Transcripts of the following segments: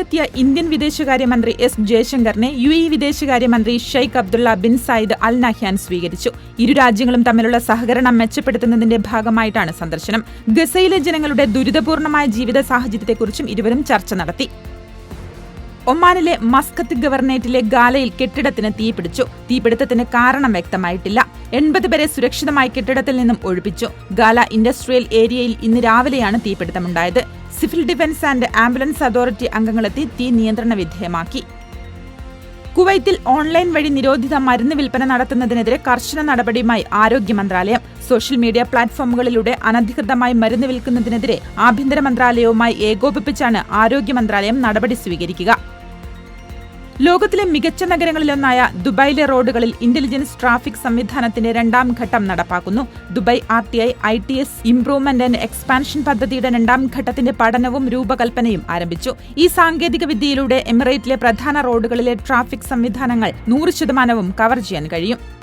കുവൈറ്റിലെത്തിയ Indian വിദേശകാര്യമന്ത്രി S ജയശങ്കറിനെ U E വിദേശകാര്യമന്ത്രി Sheikh Abdullah bin Zayed Al Nahyan സ്വീകരിച്ചു. ഇരു രാജ്യങ്ങളും തമ്മിലുള്ള സഹകരണം മെച്ചപ്പെടുത്തുന്നതിന്റെ ഭാഗമായിട്ടാണ് സന്ദർശനം. ഗസയിലെ ജനങ്ങളുടെ ദുരിതപൂർണമായ ജീവിത സാഹചര്യത്തെക്കുറിച്ചും ഇരുവരും ചർച്ച നടത്തി. ഒമാനിലെ മസ്കത്ത് ഗവർണേറ്റിലെ ഗാലയിൽ കെട്ടിടത്തിന് തീപിടിച്ചു. തീപിടുത്തത്തിന് കാരണം വ്യക്തമായിട്ടില്ല. എൺപത് പേരെ സുരക്ഷിതമായി കെട്ടിടത്തിൽ നിന്നും ഒഴിപ്പിച്ചു. ഗാല ഇൻഡസ്ട്രിയൽ ഏരിയയിൽ ഇന്ന് രാവിലെയാണ് തീപിടുത്തമുണ്ടായത്. Civil defence and ambulance authority അംഗങ്ങളെത്തി തീ നിയന്ത്രണ വിധേയമാക്കി. കുവൈത്തിൽ ഓൺലൈൻ വഴി നിരോധിത മരുന്ന് വിൽപ്പന നടത്തുന്നതിനെതിരെ കർശന നടപടിയുമായി ആരോഗ്യ മന്ത്രാലയം. സോഷ്യൽ മീഡിയ പ്ലാറ്റ്ഫോമുകളിലൂടെ അനധികൃതമായി മരുന്ന് വിൽക്കുന്നതിനെതിരെ ആഭ്യന്തര മന്ത്രാലയവുമായി ഏകോപിപ്പിച്ചാണ് ആരോഗ്യ മന്ത്രാലയം നടപടി സ്വീകരിക്കുക. ലോകത്തിലെ മികച്ച നഗരങ്ങളിലൊന്നായ ദുബായിലെ റോഡുകളിൽ ഇന്റലിജൻസ് ട്രാഫിക് സംവിധാനത്തിന്റെ രണ്ടാം ഘട്ടം നടപ്പാക്കുന്നു. Dubai R T I I T S improvement and expansion പദ്ധതിയുടെ രണ്ടാം ഘട്ടത്തിന്റെ പഠനവും രൂപകൽപ്പനയും ആരംഭിച്ചു. ഈ സാങ്കേതിക വിദ്യയിലൂടെ എമിറേറ്റിലെ പ്രധാന റോഡുകളിലെ ട്രാഫിക് സംവിധാനങ്ങൾ നൂറ് ശതമാനവും കവർ ചെയ്യാൻ കഴിയും.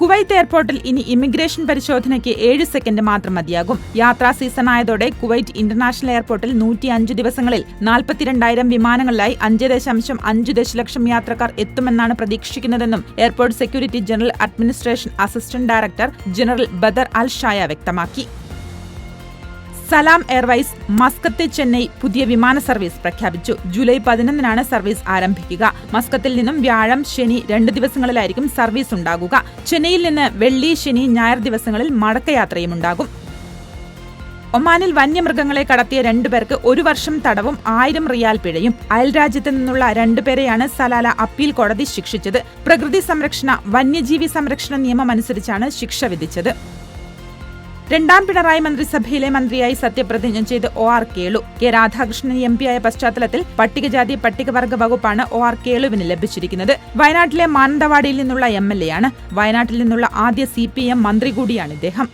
കുവൈത്ത് എയർപോർട്ടിൽ ഇനി ഇമിഗ്രേഷൻ പരിശോധനയ്ക്ക് ഏഴ് സെക്കൻഡ് മാത്രം മതിയാകും. യാത്രാ സീസൺ ആയതോടെ കുവൈറ്റ് ഇന്റർനാഷണൽ എയർപോർട്ടിൽ നൂറ്റി അഞ്ച് ദിവസങ്ങളിൽ നാൽപ്പത്തിരണ്ടായിരം വിമാനങ്ങളിലായി അഞ്ച് ദശാംശം അഞ്ച് ദശലക്ഷം യാത്രക്കാർ എത്തുമെന്നാണ് പ്രതീക്ഷിക്കുന്നതെന്നും airport security general administration assistant director general Badr Al Shaya വ്യക്തമാക്കി. സലാം എയർവൈസ് മസ്കത്ത് ചെന്നൈ പുതിയ വിമാന സർവീസ് പ്രഖ്യാപിച്ചു. ജൂലൈ പതിനൊന്നിനാണ് സർവീസ് ആരംഭിക്കുക. മസ്കത്തിൽ നിന്നും വ്യാഴം ശനി രണ്ട് ദിവസങ്ങളിലായിരിക്കും സർവീസ് ഉണ്ടാകുക. ചെന്നൈയിൽ നിന്ന് വെള്ളി ശനി ഞായർ ദിവസങ്ങളിൽ മടക്കയാത്രയും ഉണ്ടാകും. ഒമാനിൽ വന്യമൃഗങ്ങളെ കടത്തിയ രണ്ടുപേർക്ക് ഒരു വർഷം തടവും ആയിരം റിയാൽ പിഴയും. അയൽരാജ്യത്ത് നിന്നുള്ള രണ്ടുപേരെയാണ് സലാല അപ്പീൽ കോടതി ശിക്ഷിച്ചത്. പ്രകൃതി സംരക്ഷണ വന്യജീവി സംരക്ഷണ നിയമം അനുസരിച്ചാണ് ശിക്ഷ വിധിച്ചത്. രണ്ടാം പിണറായി മന്ത്രിസഭയിലെ മന്ത്രിയായി സത്യപ്രതിജ്ഞ ചെയ്ത് O R Kelu. K Radhakrishnan M പിയായ പശ്ചാത്തലത്തിൽ പട്ടികജാതി പട്ടികവർഗ വകുപ്പാണ് ഒ ആർ കേളുവിന് ലഭിച്ചിരിക്കുന്നത്. വയനാട്ടിലെ മാനന്തവാടിയിൽ നിന്നുള്ള എം എൽ എ ആണ്. വയനാട്ടിൽ നിന്നുള്ള ആദ്യ സി പി എം മന്ത്രി കൂടിയാണ് ഇദ്ദേഹം.